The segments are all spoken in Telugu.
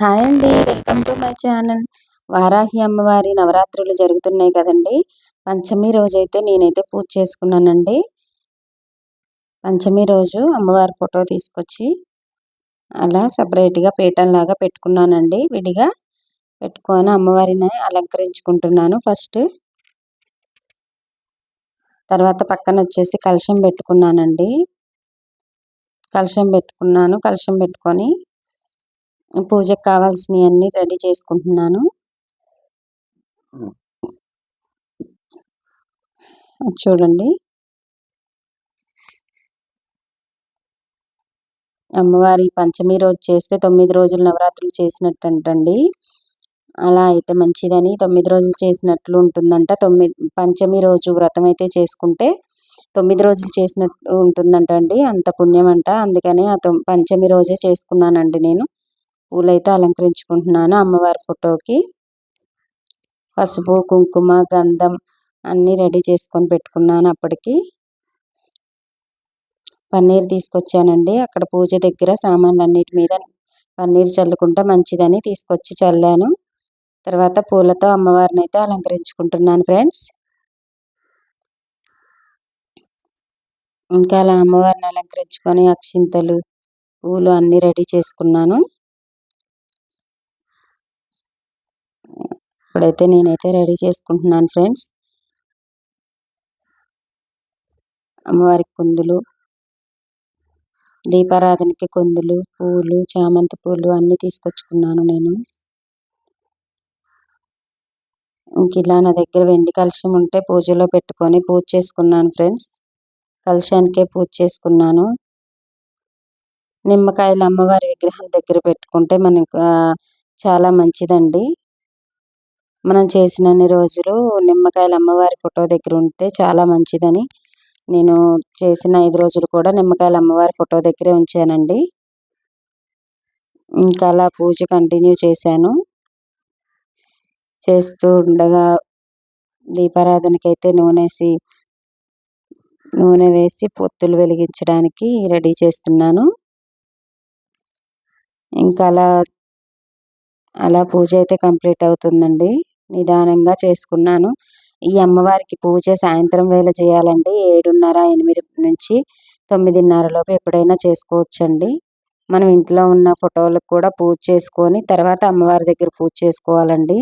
హాయ్ అండి. Welcome to my channel. Varahi అమ్మవారి నవరాత్రులు జరుగుతున్నాయి కదండి. పంచమి రోజైతే నేనైతే పూజ చేసుకున్నానండి. పంచమి రోజు అమ్మవారి ఫోటో తీసుకొచ్చి అలా సపరేట్గా పీఠంలాగా పెట్టుకున్నానండి. విడిగా పెట్టుకొని అమ్మవారిని అలంకరించుకుంటున్నాను ఫస్ట్. తర్వాత పక్కన వచ్చేసి కలశం పెట్టుకున్నానండి. కలశం పెట్టుకున్నాను. కలశం పెట్టుకొని పూజకు కావాల్సినవన్నీ రెడీ చేసుకుంటున్నాను. చూడండి. అమ్మవారి పంచమి రోజు చేస్తే తొమ్మిది రోజులు నవరాత్రులు చేసినట్టు అంటండి అలా అయితే మంచిదని తొమ్మిది రోజులు చేసినట్లు ఉంటుందంట. తొమ్మిది పంచమి రోజు వ్రతం అయితే చేసుకుంటే తొమ్మిది రోజులు చేసినట్టు ఉంటుందంట అండి అంత పుణ్యం అంట అందుకని ఆ పంచమి రోజే చేసుకున్నానండి నేను. పూలైతే అలంకరించుకుంటున్నాను అమ్మవారి ఫోటోకి. పసుపు కుంకుమ గంధం అన్నీ రెడీ చేసుకొని పెట్టుకున్నాను అప్పటికి. పన్నీర్ తీసుకొచ్చానండి. అక్కడ పూజ దగ్గర సామాన్లు అన్నిటి మీద పన్నీర్ చల్లుకుంటే మంచిదని తీసుకొచ్చి చల్లాను. తర్వాత పూలతో అమ్మవారిని అయితే అలంకరించుకుంటున్నాను ఫ్రెండ్స్. ఇంకా అలా అమ్మవారిని అలంకరించుకొని అక్షింతలు పూలు అన్నీ రెడీ చేసుకున్నాను. ఇప్పుడైతే నేనైతే రెడీ చేసుకుంటున్నాను ఫ్రెండ్స్. అమ్మవారికి కుందులు దీపారాధనకి కుందులు పూలు చామంతి పూలు అన్నీ తీసుకొచ్చుకున్నాను నేను. ఇంక ఇలా నా దగ్గర వెండి కలుషం ఉంటే పూజలో పెట్టుకొని పూజ చేసుకున్నాను ఫ్రెండ్స్. కలుషానికే పూజ చేసుకున్నాను. నిమ్మకాయలు అమ్మవారి విగ్రహం దగ్గర పెట్టుకుంటే మనకు చాలా మంచిదండి. మనం చేసినన్ని రోజులు నిమ్మకాయలు అమ్మవారి ఫోటో దగ్గర ఉంటే చాలా మంచిదని. నేను చేసిన ఐదు రోజులు కూడా నిమ్మకాయల అమ్మవారి ఫోటో దగ్గరే ఉంచానండి. ఇంకా అలా పూజ కంటిన్యూ చేశాను. చేస్తూ ఉండగా దీపారాధనకైతే నూనెసి నూనె వేసి పొత్తులు వెలిగించడానికి రెడీ చేస్తున్నాను. ఇంకా అలా అలా పూజ అయితే కంప్లీట్ అవుతుందండి. నిదానంగా చేసుకున్నాను. ఈ అమ్మవారికి పూజ సాయంత్రం వేళ చేయాలండి ఏడున్నర ఎనిమిది నుంచి తొమ్మిదిన్నరలోపు ఎప్పుడైనా చేసుకోవచ్చండి. మనం ఇంట్లో ఉన్న ఫోటోలకు కూడా పూజ చేసుకొని తర్వాత అమ్మవారి దగ్గర పూజ చేసుకోవాలండి.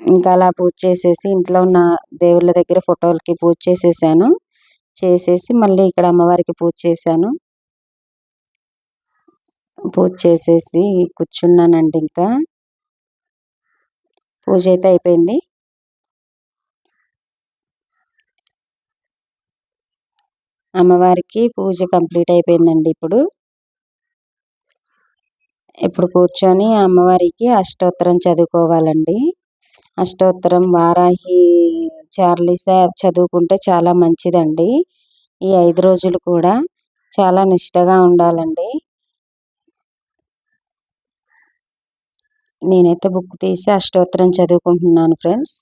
ఇంకా అలా పూజ చేసేసి ఇంట్లో ఉన్న దేవుళ్ళ దగ్గర ఫోటోలకి పూజ చేసేసాను. చేసేసి మళ్ళీ ఇక్కడ అమ్మవారికి పూజ చేశాను. పూజ చేసేసి కూర్చున్నానండి ఇంకా. పూజ అయితే అయిపోయింది. అమ్మవారికి పూజ కంప్లీట్ అయిపోయిందండి ఇప్పుడు. ఇప్పుడు కూర్చొని అమ్మవారికి అష్టోత్తరం చదువుకోవాలండి. అష్టోత్తరం వారాహి చార్లీస చదువుకుంటే చాలా మంచిదండి. ఈ ఐదు రోజులు కూడా చాలా నిష్టగా ఉండాలండి. నేనైతే బుక్ తీసి అష్టోత్తరం చదువుకుంటున్నాను ఫ్రెండ్స్.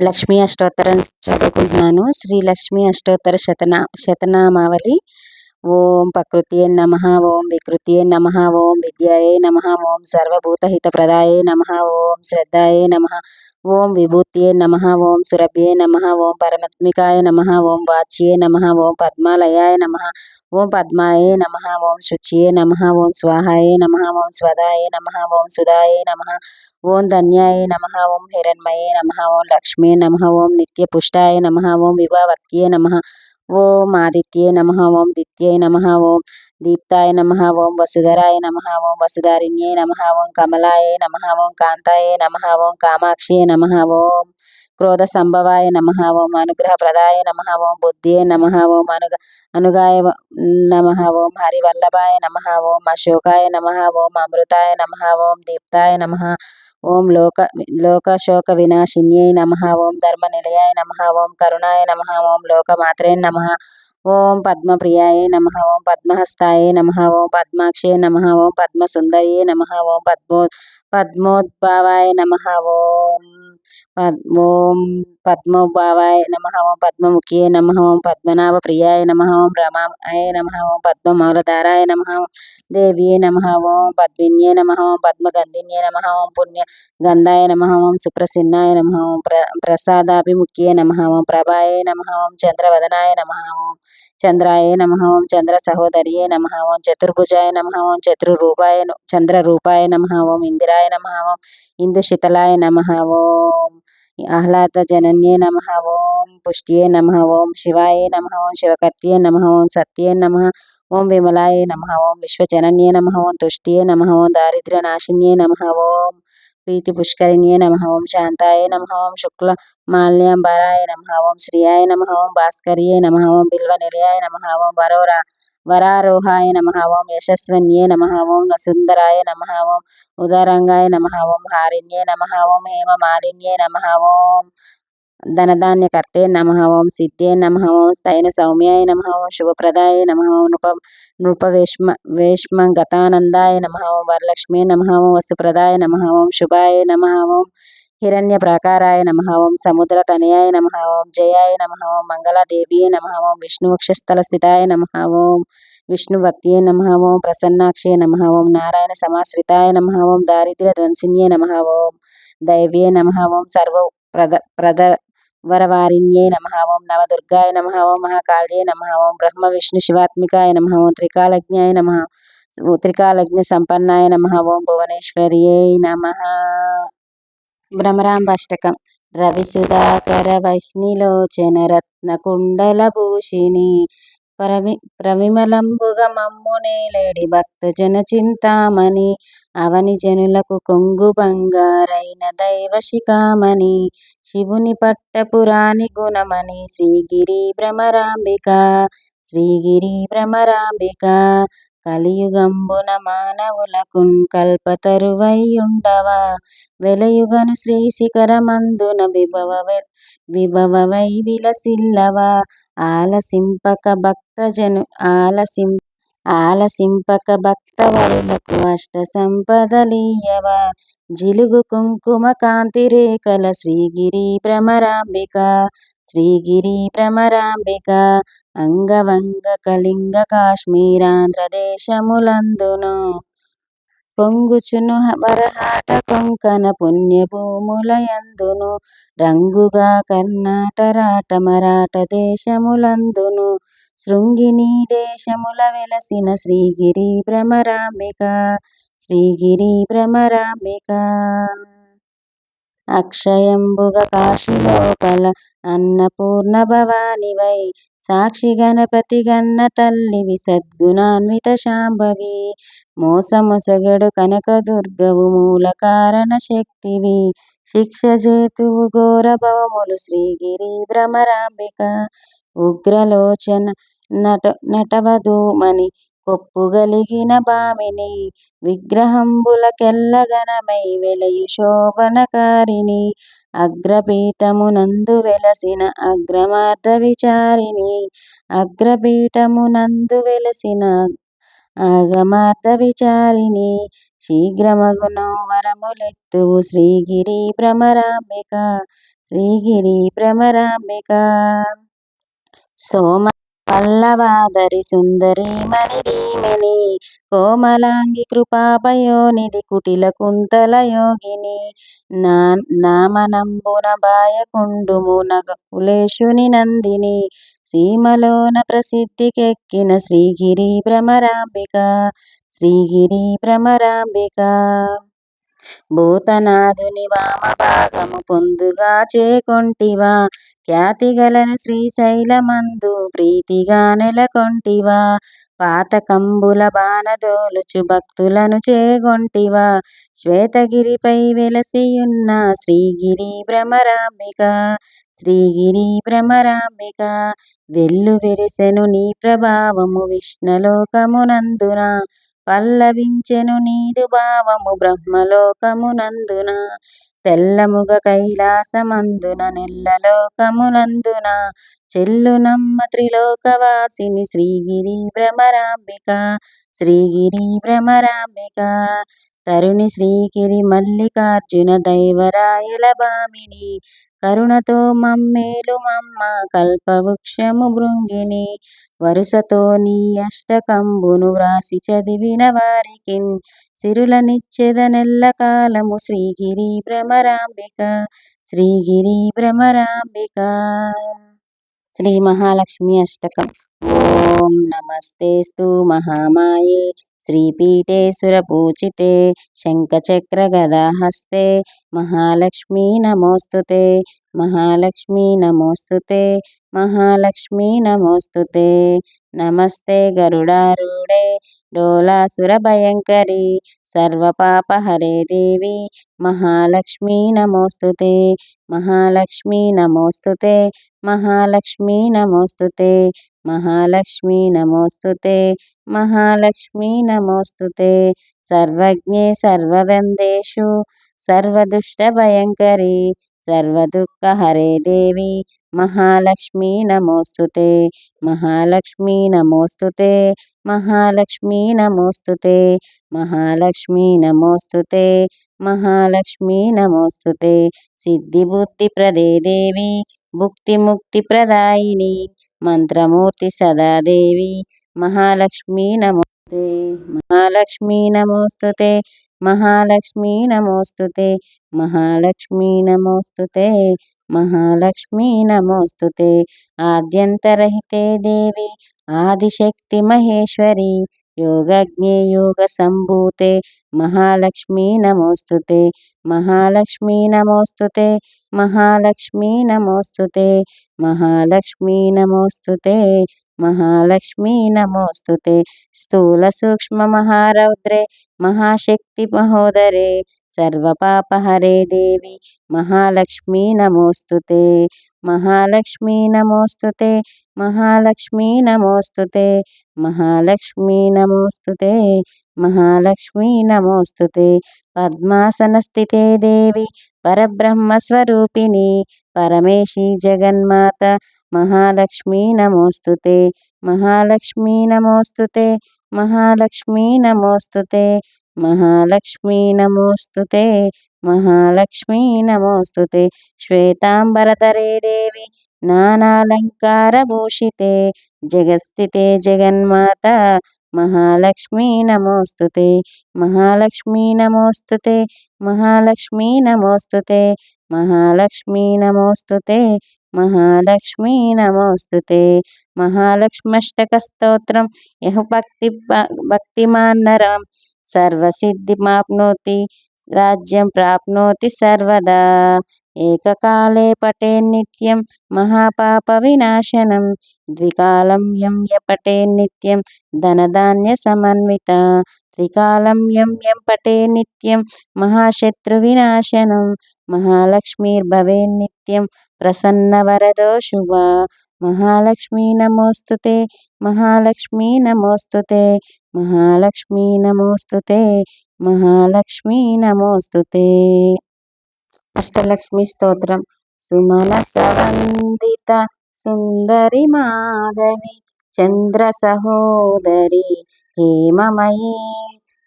లక్ష్మీ అష్టోత్తరం చదువుకుంటున్నాను. శ్రీ లక్ష్మీ అష్టోత్తర శతనా శతనామావళి ఓం ప్రకృతియే నమ ఓం వికృతియే నమ ఓం విద్యాయే నమ ఓం సర్వభూతహిత ప్రదాయే నమ ఓం శ్రద్ధాయే నమ ఓం విభూతియే నమ ఓం సురభ్యే నమ ఓం పరమాత్మికాయ నమ ఓం వాచ్యే నమ ఓం పద్మాలయాయ నమ ఓం పద్మాయే నమ ఓం శుచియే నమ ఓం స్వాహాయే నమ ఓం స్వదాయే నమ ఓం సుధాయే నమ ఓం ధన్యాయ నమ ఓం హిరణ్మయే నమ ఓం లక్ష్మీ నమ ఓం నిత్యపుష్టాయ నమ ఓం విభావర్త్యే నమ ఓం ఆదిత్యే నమ ఓం దిత్యై నమ ఓం దీప్తాయ నమ ఓం వసుధరాయ నమ ఓం వసుధారిణ్యే నమ ఓం కమలాయ నమ ఓం కాంతాయ నమ ఓం కామాక్షియే నమ ఓం క్రోధ సంభవాయ నమ ఓం అనుగ్రహ ప్రదాయ నమ ఓం బుద్ధియే నమ ఓం అనుగ అనుగాయ నమ ఓం హరివల్లభాయ నమ ఓం అశోకాయ నమ ఓం అమృతాయ నమ ఓం దీప్తాయ నమ ఓం లోక లోకశోక వినాశిన్యై నమ ఓం ధర్మ నిలయాయ నమ ఓం కరుణాయ నమ ఓం లోకమాత్రే నమ ఓం పద్మప్రియాయ నమ ఓం పద్మహస్తాయ నమ ఓం పద్మాక్షే నమ ఓం పద్మసుందరియే నమ ఓం పద్మో పద్మోద్భవాయ నమ ఓం ఓం పద్మభావాయ నమ ఓం పద్మముఖ్యే నమ ఓం పద్మనాభ ప్రియాయ నమ ఓం రమాయ నమ ఓం పద్మమౌలధారాయ నమ దేవ్యే నమ ఓం పద్మిన్యే నమ ఓం పద్మగంధిన్యే నమ ఓం పుణ్య గంధాయ నమ ఓం సుప్రసన్నాయ నమ ఓం ప్ర ప్రసాదాభిముఖ్యే నమ ఓం ప్రభాయ నమ ఓం చంద్రవదనాయ నమ ఓం చంద్రాయ నమ ఓం చంద్ర సహోదరియే నమ ఓం చతుర్భుజాయ నమ ఓం చతుర్రూపాయ చంద్రరూపాయ నమ ఓం ఇందిరాయ నమ ఓం ఇందుశితలాయ నమ ఓం ఆహ్లాద జనన్యే నమ ఓం పుష్టియే నమ ఓం శివాయే నమ ఓం శివకర్త్యే నమ ఓం సత్యే నమ ఓం విమలాయ నమ ఓం విశ్వజనన్యే నమ ఓం తుష్టియే నమ ఓం దారిద్ర్య నాశిన్యే నమ ఓం ప్రీతి పుష్కరిణ్యే నమ ఓం శాంతాయ నమ ఓం శుక్ల మాల్యాంబరాయ నమ ఓం శ్రియాయ నమ ఓం భాస్కర్యే నమ ఓం బిల్వ నిలయాయ నమ ఓం వరోరా వరారోహాయ నమ ఓం యశస్వన్యే నమ ఓం వసుందరాయ నమ ఓం ఉదరంగాయ నమ ఓం హారిణ్యే నమ ఓం హేమమాలిన్యే నమ ఓం ధనధాన్యకర్తే నమ ఓం సిద్ధే నమ ఓం స్థైన సౌమ్యాయ నమ ఓం శుభప్రదాయ నమ ఓం నృప నృపవేష్మ వేష్మ గతానందాయ నమ ఓం వరలక్ష్మీ నమ ఓం వసుప్రదాయ నమ ఓం శుభాయ నమ ఓం హిరణ్య ప్రాకారాయ నమ ఓం సముద్ర తనయాయ నమ ఓం జయాయ నమ ఓం మంగళదేవియే నమ ఓం విష్ణువక్షస్థల స్థితాయ నమ ఓం విష్ణుభక్తియే నమ ఓం ప్రసన్నాక్షే నమ ఓం నారాయణ సమాశ్రితాయ నమ ఓం దారిద్ర్య ధ్వంసిన్యే నమ ఓం దైవ్యే నమ ఓం సర్వ ప్రద ప్రద వరవారిణ్యే నమ ఓం నవదుర్గాయ నమ ఓం మహాకాళ్యే నమ ఓం బ్రహ్మ విష్ణు శివాత్మికాయ నమ ఓం త్రికాలజ్ఞాయ నమ త్రికాలజ్ఞ సంపన్నాయ నమ ఓం భువనేశ్వర్యై నమ భ్రమరాంబాష్టకం రవిసుధాకర వహ్నిలోచన రత్నకుండలభూషిణి ప్రవి ప్రవిమలంబుగ మమ్మునేలేడి భక్తజన చింతామణి అవని జనులకు కొంగు బంగారైన దైవ శిఖామణి శివుని పట్టపురాణి గుణమణి శ్రీగిరి భ్రమరాంబిక శ్రీగిరి భ్రమరాంబిక కలియుగంబున మానవులకున్ కల్పతరువైయుండవా? వెలయుగను శ్రీ శిఖరమందున విభవ విభవవై విలసిల్లవా? ఆలసింపక భక్తజను ఆలసిం ఆలసింపక భక్తవరులకు అష్ట సంపదలీయవ? జిలుగు కుంకుమ కాంతి రేఖల శ్రీగిరి భ్రమరాంబిక శ్రీగిరి భ్రమరాంబిక అంగవంగ కళింగ కాశ్మీరాంధ్ర దేశములందును పొంగుచును వరహాట కొంకన పుణ్యభూములయందును రంగుగా కర్ణాటరాట మరాఠ దేశములందును. శృంగిని దేశముల వెలసిన శ్రీగిరి భ్రమరాంబిక శ్రీగిరి భ్రమరాంబిక. అక్షయంబుగ కాశీలోపల అన్నపూర్ణ భవానివై సాక్షి గణపతి గన్న తల్లివి సద్గుణాన్విత శాంభవి మోసమొసగడు కనకదుర్గవు మూల కారణ శక్తివి శిక్ష చేతువు ఘోర భవములు శ్రీగిరి భ్రమరాంబిక. ఉగ్రలోచన నట నటవధూమని కొప్పుగలిగిన భామిని విగ్రహంబులకెల్లగనమై వెలయు శోభనకారిణి. అగ్రపీఠమునందు వెలసిన అగ్రమార్ధ విచారిణి. అగ్రపీఠమునందు వెలసిన ఆగమార్ధ విచారిణి. శీఘ్రమగును వరములెత్తువు శ్రీగిరి భ్రమరాంబిక శ్రీగిరి భ్రమరాంబిక. సోమ పల్లవాదరి సుందరి మణిమణి కోమలాంగి కృపాపయోనిధి కుటిల కుంతల యోగిని నా నామనంబున బాయకుండుము నగకులేశుని నందిని సీమలోన ప్రసిద్ధికెక్కిన శ్రీగిరి భ్రమరాంబిక శ్రీగిరి భ్రమరాంబిక. భూతనాథుని వామభాగము పొందుగా చేకొంటివా ఖ్యాతిగలను శ్రీశైలమందు ప్రీతిగా నెలకొంటివా. పాతకంబుల బాణదోలుచు భక్తులను చేగొంటివా. శ్వేతగిరిపై వెలసియున్న శ్రీగిరి భ్రమరాంబిక శ్రీగిరి భ్రమరాంబిక వెల్లు వెరిసెను నీ ప్రభావము విష్ణులోకమునందున. పల్లవించెను నీదు భావము బ్రహ్మలోకమునందున. తెల్లముగ కైలాసమందున నిల్లలోకమునందున చెల్లునమ్మ త్రిలోకవాసిని శ్రీగిరి భ్రమరాంబిక శ్రీగిరి భ్రమరాంబిక. తరుణి శ్రీగిరి మల్లికార్జున దైవరాయల భామిని కరుణతో మమ్మేలు మమ్మ కల్పవృక్షము భృంగిని వరుసతో నీ అష్టకంబును వ్రాసి చదివిన వారికి సిరులనిచ్చెదనెల్ల కాలము శ్రీగిరి భ్రమరాంబిక శ్రీగిరి భ్రమరాంబిక. శ్రీ మహాలక్ష్మి అష్టకం. ఓం నమస్తేస్తు మహామాయే. శ్రీపీఠే శంఖచక్రగదాహస్తే మహాలక్ష్మీ నమోస్తుతే మహాలక్ష్మీ నమోస్తుతే మహాలక్ష్మీ నమోస్తుతే. నమస్తే గరుడారూఢే డోలాసురభయంకరి సర్వపాపహరే దేవి మహాలక్ష్మీ నమోస్తుతే మహాలక్ష్మీ నమోస్తుతే మహాలక్ష్మీ నమోస్తుతే మహాలక్ష్మీ నమోస్తుతే మహాలక్ష్మీ నమోస్తుతే. సర్వజ్ఞే సర్వవందేషు సర్వదుష్టభయంకరీ సర్వదుఃఖహరే దేవి మహాలక్ష్మీ నమోస్తుతే. మహాలక్ష్మీ నమోస్తుతే మహాలక్ష్మీ నమోస్తుతే మహాలక్ష్మీ నమోస్తుతే మహాలక్ష్మీ నమోస్తుతే. సిద్ధిబుద్ధి ప్రదే దేవి భుక్తిముక్తిప్రదాయిని మంత్రమూర్తి సదాదేవి మహాలక్ష్మీ నమోస్తే మహాలక్ష్మీ నమోస్తుతే మహాలక్ష్మీ నమోస్తుతే మహాలక్ష్మీ నమోస్తుతే మహాలక్ష్మీ నమోస్తుతే. ఆద్యంతరహితే దేవి ఆదిశక్తి మహేశ్వరి యోగజ్ఞే యోగ సంభూతే మహాలక్ష్మీ నమోస్తుతే మహాలక్ష్మీ నమోస్తుతే మహాలక్ష్మీ నమోస్తుతే మహాలక్ష్మీ నమోస్తుతే మహాలక్ష్మీ నమోస్తుతే. స్థూల సూక్ష్మ మహారౌద్రే మహాశక్తి మహోదరే సర్వపాపహరే దేవి మహాలక్ష్మీ నమోస్తుతే. మహాలక్ష్మీ నమోస్తుతే మహాలక్ష్మీ నమోస్తుతే మహాలక్ష్మీ నమోస్తుతే మహాలక్ష్మీ నమోస్తుతే. పద్మాసనస్థితే దేవి పరబ్రహ్మస్వరూపిణి పరమేశీ జగన్మాత మహాలక్ష్మీ నమోస్తుతే మహాలక్ష్మీ నమోస్తుతే మహాలక్ష్మీ నమోస్తుతే మహాలక్ష్మీ నమోస్తుతే మహాలక్ష్మీ నమోస్తుతే శ్వేతాంబరధరే దేవి నానాలంకారభూషితే జగత్స్థితే జగన్మాత మహాలక్ష్మీ నమోస్తుతే మహాలక్ష్మీ నమోస్తుతే మహాలక్ష్మీ నమోస్తుతే మహాలక్ష్మీ నమోస్తుతే మహాలక్ష్మీ నమోస్తుతే. మహాలక్ష్మష్టక స్తోత్రం యహ భక్తి భక్తిమాన్నరం. సర్వసిద్ధిమాప్నోతి రాజ్యం ప్రాప్నోతి సర్వదా. ఏకకాలే పటే నిత్యం మహాపాప వినాశనం. ద్వికాలం యం యపటే నిత్యం ధనధాన్య సమన్విత. త్రికాలం యం యం పటే నిత్యం మహాశత్రు వినాశనం. మహాలక్ష్మీర్భవే నిత్యం ప్రసన్నవరదో శుభ మహాలక్ష్మీ నమోస్తుతే మహాలక్ష్మీ నమోస్తుతే మహాలక్ష్మీ నమోస్తుతే మహాలక్ష్మీ నమోస్తుతే అష్టలక్ష్మి స్తోత్రం సుమన సవందిత సుందరి మాధవి చంద్ర సహోదరి హేమమయీ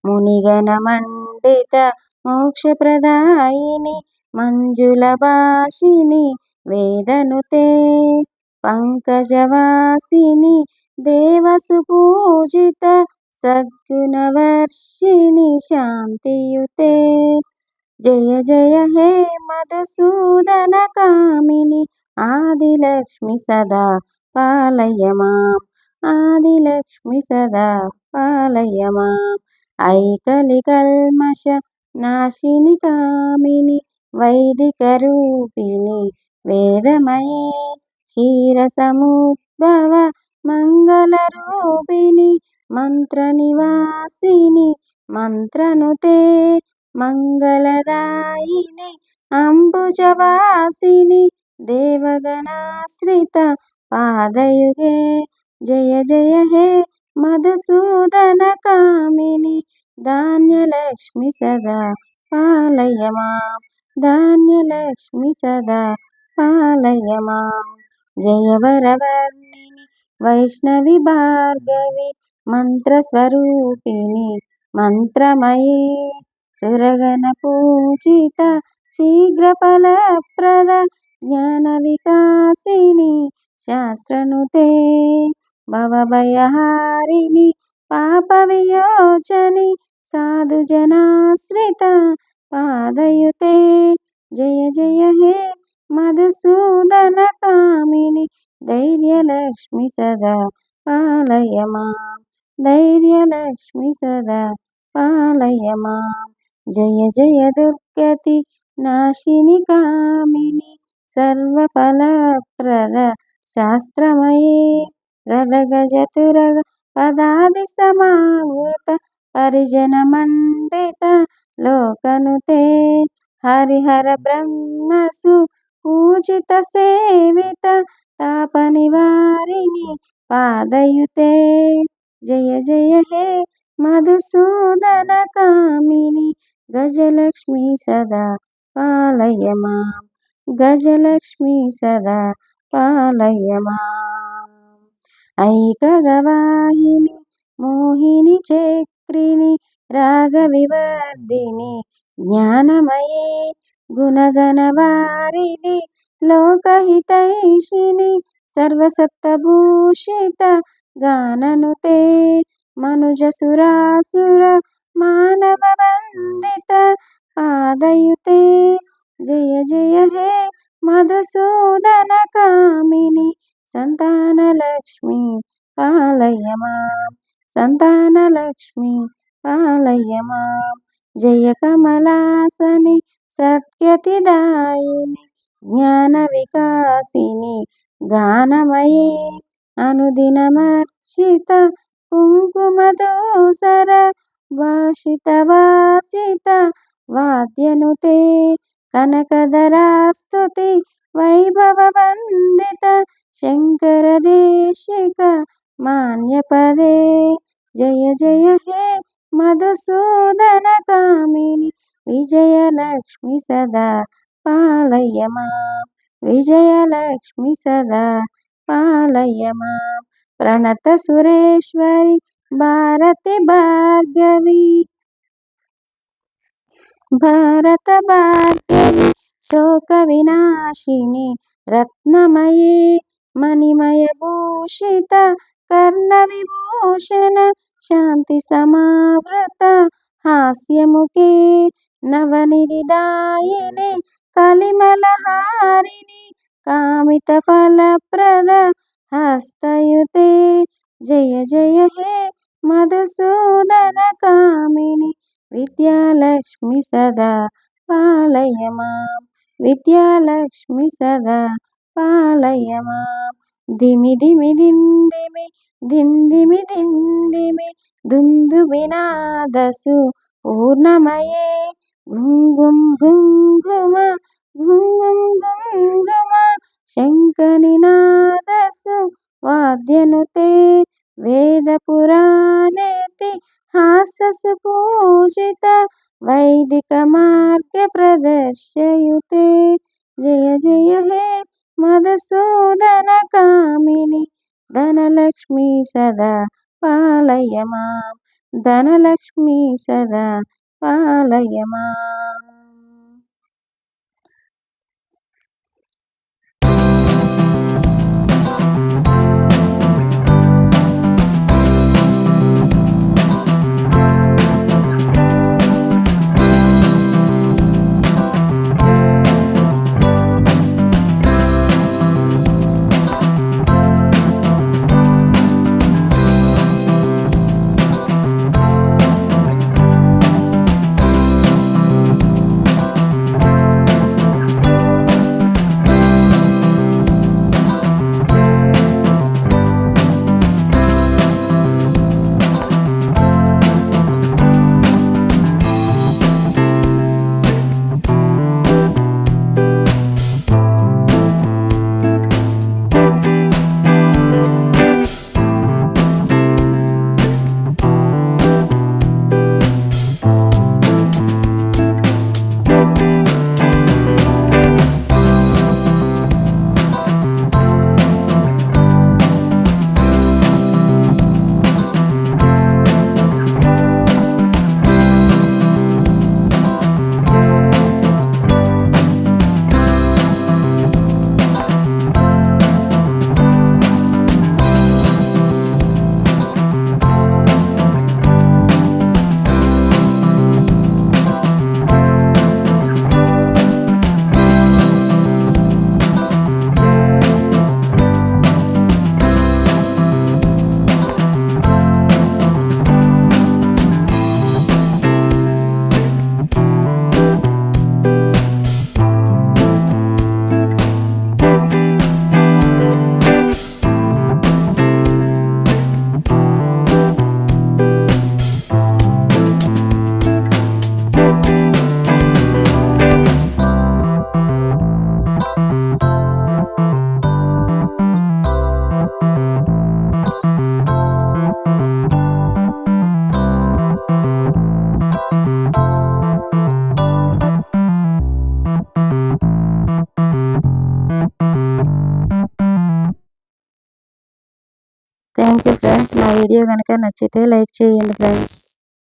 మునిగణ మండిత మోక్షప్రదాయిని మంజుల భాషిని వేదనుతే పంకజవాసిని దేవసుపూజిత సద్గుణవర్షిణి శాంతియుతే. జయ జయ హే మధుసూదన కామిని ఆదిలక్ష్మి సదా పాలయ మాం ఆదిలక్ష్మి సదా పాలయ మాం ఐకలికల్మష నాశిని కామిని వైదిక రూపిణి వేదమయే క్షీరసముద్భవ మంగళరూపిణి మంత్రనివాసిని మంత్రనుతే మంగళదాయిని అంబుజవాసిని దేవగణాశ్రిత పాదయుగే జయ జయ హే మధుసూదన కామిని ధాన్యలక్ష్మి సదా పాలయ మాం ధాన్యలక్ష్మి సదా పాలయమా జయవరవర్ణిని వైష్ణవి భార్గవి మంత్రస్వరూపిణి మంత్రమయీ సురగణ పూజిత శీఘ్రఫలప్రద జ్ఞాన వికాసిని శాస్త్రనుతే భవభయహారిణి పాప వియోచని సాధుజనాశ్రిత పాదయుతే జయ జయ హే మధుసూదన కామిని ధైర్యలక్ష్మి సదా పాలయమా? ధైర్యలక్ష్మి సదా పాలయమా? జయ జయ దుర్గతి నాశిని కామిని సర్వఫలప్రద శాస్త్రమయే. రథగజతురగ పదాది సమావృత పరిజన మండిత లోకనుతే హరిహర బ్రహ్మసు పూజిత సేవిత తాప నివారిణి పాదయుతే. జయ జయ హే మధుసూదన కామిని గజలక్ష్మి సదా పాలయ మాం గజలక్ష్మి సదా పాలయ మాం ఐకగవాహిని మోహిని చక్రిని రాగవివర్ధిని జ్ఞానమయే గుణగణవారిణి లోకహితైషిణి సర్వసప్తభూషిత గాననుతే మనుజసురాసుర మానవ వందిత పాదయుతే జయ జయ హే మధుసూదన కామిని సంతానలక్ష్మి పాలయ మాం సంతానలక్ష్మి పాలయ మాం జయ కమలాసని సత్యతిదాయిని జ్ఞాన వికాసిని గానమయే అనుదినమర్చిత కుంకుమదోసర భాషిత వాసిత వాద్యనుతే కనకదరాస్తుతి వైభవ వందిత శంకర దేశిక మాన్యపదే. జయ జయ హే మధుసూదన కామిని విజయలక్ష్మి సదా పాలయమా విజయలక్ష్మి సదా పాలయమా ప్రణత సురేశ్వరి భారతి భార్గవి. భారత భార్గవి శోక వినాశిని రత్నమయే మణిమయ భూషిత కర్ణ విభూషణ శాంతి సమావృత హాస్యముఖే నవనిరిదాయిని కలిమలహారిణి కామిత ఫలప్రద హస్తయుతే. జయ జయ హే మధుసూదన కామిని విద్యాలక్ష్మి సదా పాలయ మాం విద్యాలక్ష్మి సదా పాలయ మాం దిమి దిమి దిందిమి దిందిమి దిందిమి దుందు వినాదసు పూర్ణమయే గుంగుం గుంగుమ గుంగుం గుంగుమ శంకనినాదసు వాద్యనుతే వేద పురాణేతి హాససు పూజిత వైదిక మార్గ ప్రదర్శయుతే. జయ జయ హే మధుసూదన కామిని ధనలక్ష్మి సదా పాలయ మాం ధనలక్ష్మి సదా పాలయ వీడియో కనుక నచ్చితే లైక్ చేయండి ఫ్రెండ్స్.